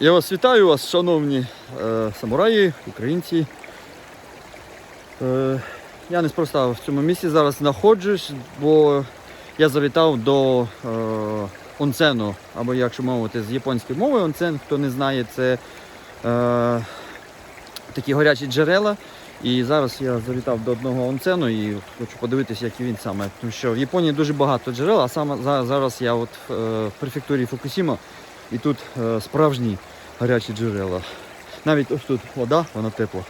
Я вас вітаю вас, шановні е, самураї, українці. Е, я неспроста в цьому місці зараз знаходжусь, бо я завітав до е, онцену, або якщо мовити з японської мови, онцен, хто не знає, це е, такі горячі джерела. І зараз я завітав до одного онцену і хочу подивитися, який він саме. Тому що в Японії дуже багато джерел, а саме зараз я от е, в префектурі Фукусіма і тут е, справжні гарячі джерела. Навіть ось тут вода, вона тепла.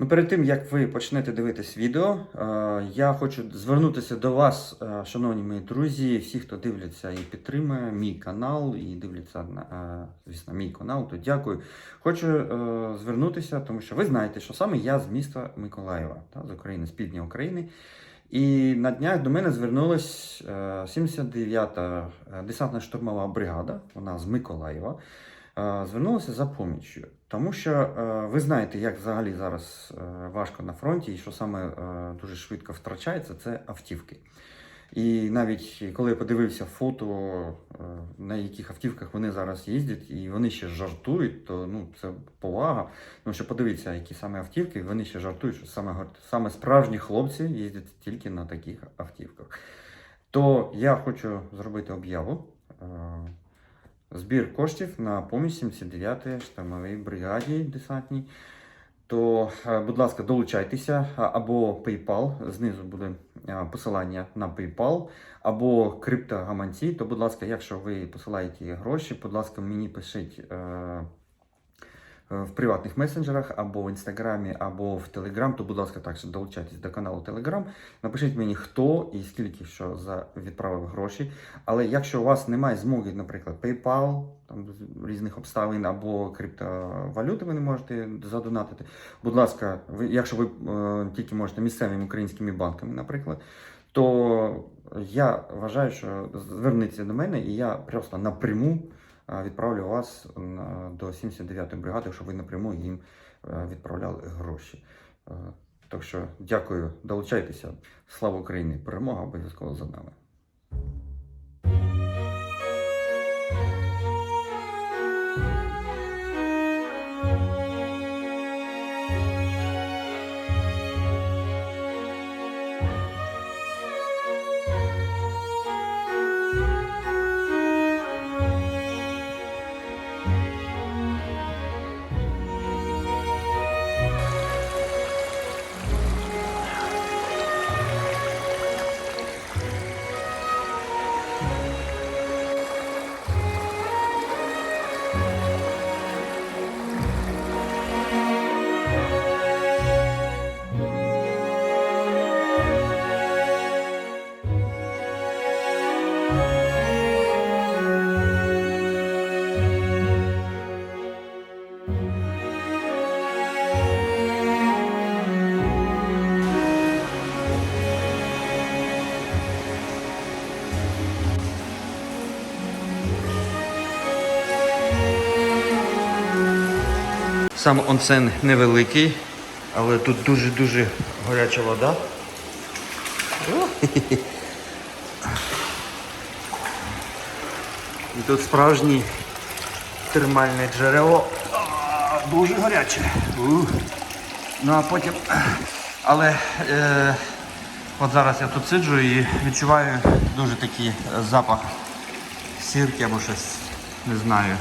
Ну, перед тим як ви почнете дивитись відео, е, я хочу звернутися до вас, е, шановні мої друзі, всі, хто дивляться і підтримує мій канал, і дивляться на е, звісно, мій канал, то дякую. Хочу звернутися, тому що ви знаєте, що саме я з міста Миколаєва, та, з України, з півдня України. І на днях до мене звернулась е, 79-та десантна штурмова бригада, вона з Миколаєва е, звернулася за поміччю. Тому що е, ви знаєте, як взагалі зараз е, важко на фронті, і що саме дуже швидко втрачається, це автівки. І навіть коли я подивився фото, на яких автівках вони зараз їздять, і вони ще жартують, то ну, це повага. Тому що подивіться, які саме автівки, вони ще жартують, що саме, саме справжні хлопці їздять тільки на таких автівках. То я хочу зробити об'яву. Збір коштів на поміч 79-ї штурмовій бригаді десантній. То, е, будь ласка, долучайтеся або PayPal, знизу буде е, посилання на PayPal, або криптогаманці. То, будь ласка, якщо ви посилаєте гроші, будь ласка, мені пишіть е, в приватних месенджерах, або в інстаграмі, або в Телеграм, то, будь ласка, також долучайтесь до каналу Телеграм. Напишіть мені, хто і скільки що за відправив гроші. Але якщо у вас немає змоги, наприклад, PayPal, там різних обставин або криптовалюти, ви не можете задонатити. Будь ласка, ви, якщо ви е, тільки можете місцевими українськими банками, наприклад, то я вважаю, що зверніться до мене, і я просто напряму е, відправлю вас до 79-ї бригади, щоб ви напряму їм е, відправляли гроші. Е, Так що дякую, долучайтеся. Слава Україні! Перемога обов'язково за нами. Сам онсен невеликий, але тут дуже-дуже гаряча вода. І тут справжнє термальне джерело. Дуже гаряче. Ну а потім. Але е, от зараз я тут сиджу і відчуваю дуже такий запах сірки або щось, не знаю.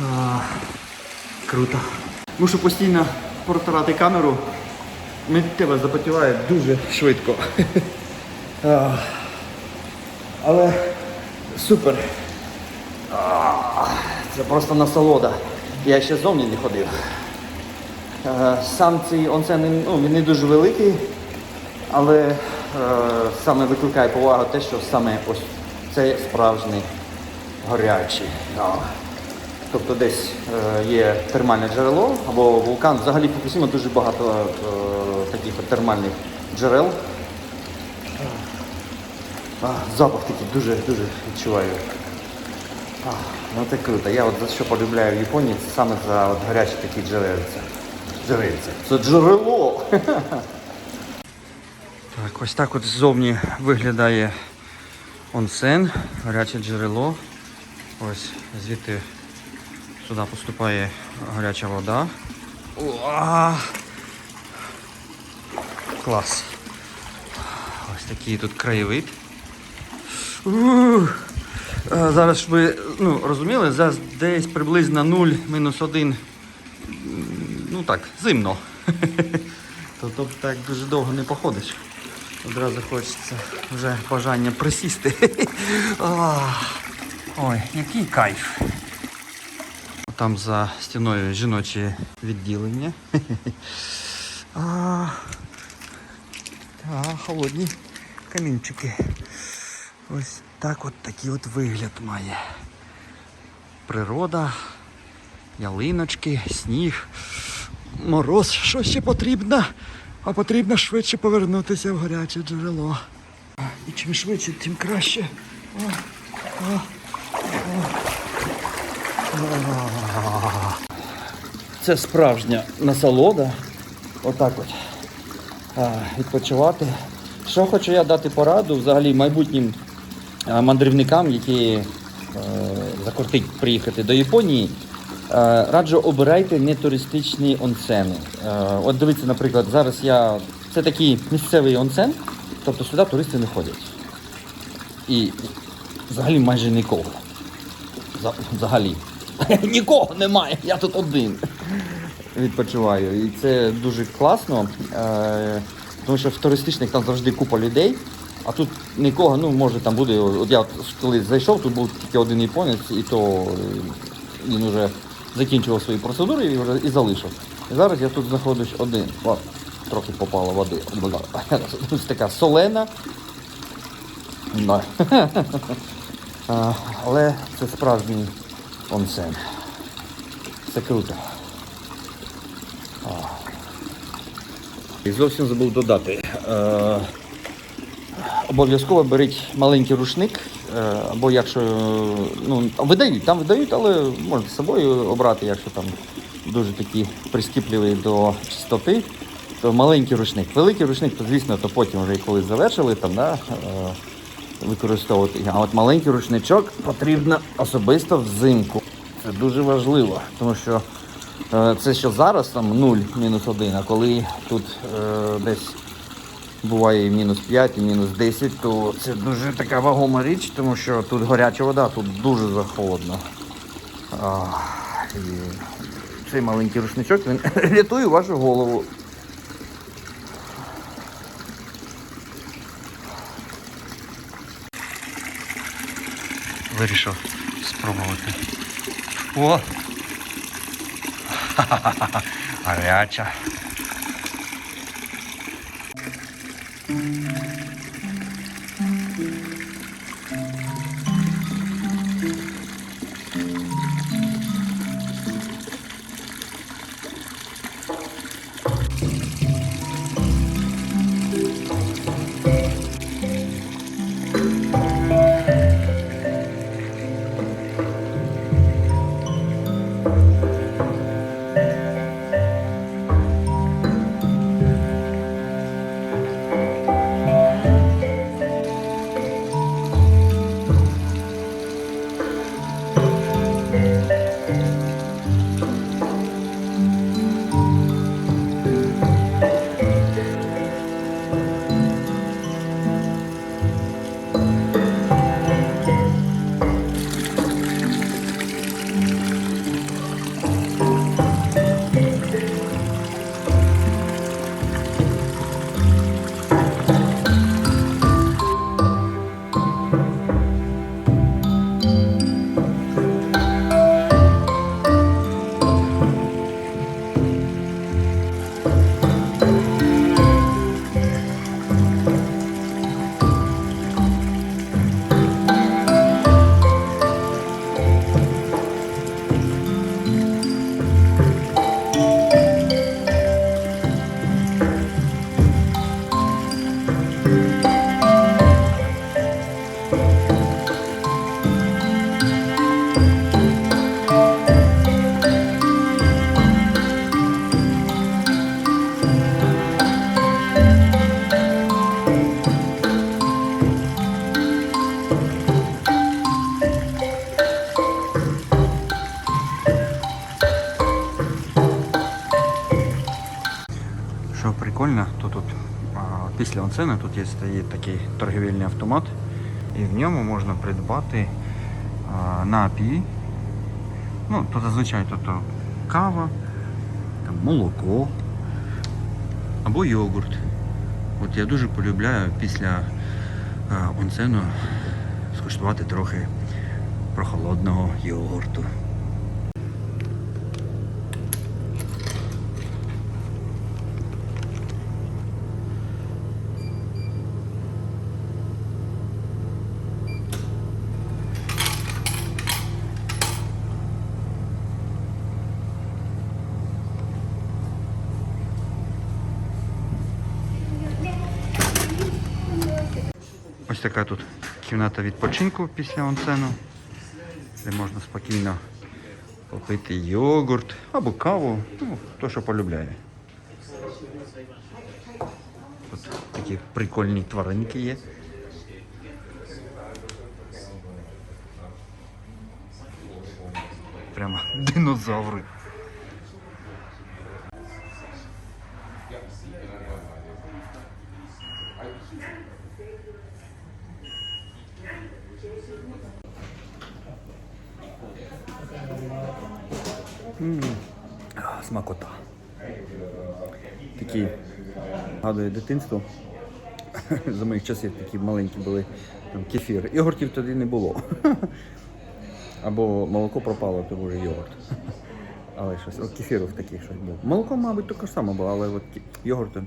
А, Круто. Мушу постійно протирати камеру. Миттєво запотіває дуже швидко. А, Але супер. А, Це просто насолода. Я ще зовні не ходив. Сам цей онсен ну, він не дуже великий, але е, саме викликає повагу те, що саме ось це справжній гарячий. Да. Тобто десь е, є термальне джерело або вулкан. Взагалі Фукусіма дуже багато е, таких термальних джерел. Запах такий дуже дуже відчуваю. Ну це круто. Я от за що полюбляю в Японії, це саме за от гарячі такі джерельця. Джерельця. Це джерело. Так, ось так от ззовні виглядає онсен, гаряче джерело. Ось звідти сюди поступає гаряча вода. Уа! Клас. Ось такий тут краєвид. Ух! Е, Зараз ж ви ну, розуміли, зараз десь приблизно 0 мінус 1. Ну так, зимно. Тобто так дуже довго не походиш. Одразу хочеться вже бажання присісти. Ой, який кайф. Там за стіною жіноче відділення. А, та, холодні камінчики. Ось так от такий от вигляд має. Природа, ялиночки, сніг, мороз, що ще потрібно? А потрібно швидше повернутися в гаряче джерело. І чим швидше, тим краще. О, о, о. Це справжня насолода. Отак от. Відпочивати. Що хочу я дати пораду взагалі майбутнім мандрівникам, які е, закортить приїхати до Японії. Е, раджу обирайте не туристичні онсени. Е, от дивіться, наприклад, зараз я. Це такий місцевий онсен, тобто сюди туристи не ходять. І взагалі майже нікого. Взагалі. Нікого немає, я тут один відпочиваю. І це дуже класно, е, тому що в туристичних там завжди купа людей, а тут нікого, ну може там буде. От я коли зайшов, тут був тільки один японець, і то е, він вже закінчував свої процедури і, і залишив. І зараз я тут знаходжусь один. О, трохи попало води. Ось така солена. Але це справжній онсен. Круто. І зовсім забув додати. Е, обов'язково беріть маленький рушник, е, або якщо ну, видають, там видають, але можна з собою обрати, якщо там дуже такі прискіпливі до чистоти, то маленький рушник. Великий рушник, то звісно, то потім вже коли завершили, там, да, е, використовувати. А от маленький рушничок потрібно особисто взимку. Це дуже важливо, тому що е, це що зараз там 0, мінус 1, а коли тут е, десь буває і мінус 5, і мінус 10, то це дуже така вагома річ, тому що тут гаряча вода, тут дуже захолодно. І цей маленький рушничок він рятує вашу голову. Вирішив спробувати. Oh. Ameața. Після онсена. Тут є стоїть такий торгівельний автомат, і в ньому можна придбати а, напій. Ну, то зазвичай то кава, там, молоко або йогурт. От я дуже полюбляю після а, онсену скуштувати трохи прохолодного йогурту. Ось така тут кімната відпочинку після онсену, де можна спокійно попити йогурт або каву, ну, хто що полюбляє. Тут такі прикольні тваринки є. Прямо динозаври. А, Смакота. Такі згадує дитинство. За моїх часів такі маленькі були там, кефір. Йогуртів тоді не було. Або молоко пропало, то вже йогурт. Але щось, от кефірів таких щось було. Молоко, мабуть, таке ж саме було, але от йогурту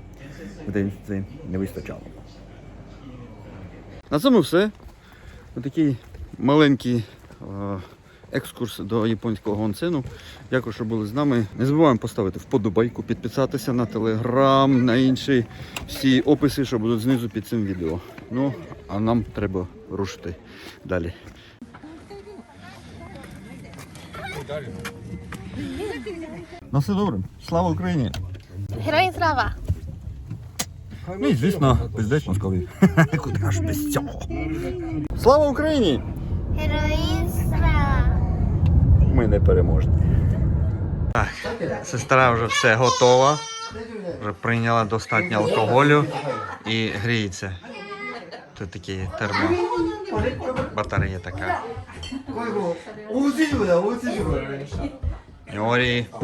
в це не вистачало. На цьому все. Отакий маленький е, екскурс до японського онсену. Дякую, що були з нами. Не забуваємо поставити вподобайку, підписатися на телеграм, на інші всі описи, що будуть знизу під цим відео. Ну, а нам треба рушити далі. На все добре. Слава Україні! Героям слава! Ну і звісно, пиздець Москові. Куди аж без цього. Слава Україні! Слава! ми не переможні. Так, сестра вже все готова, вже прийняла достатньо алкоголю і гріється. Тут такі термо батарея така. Йорі.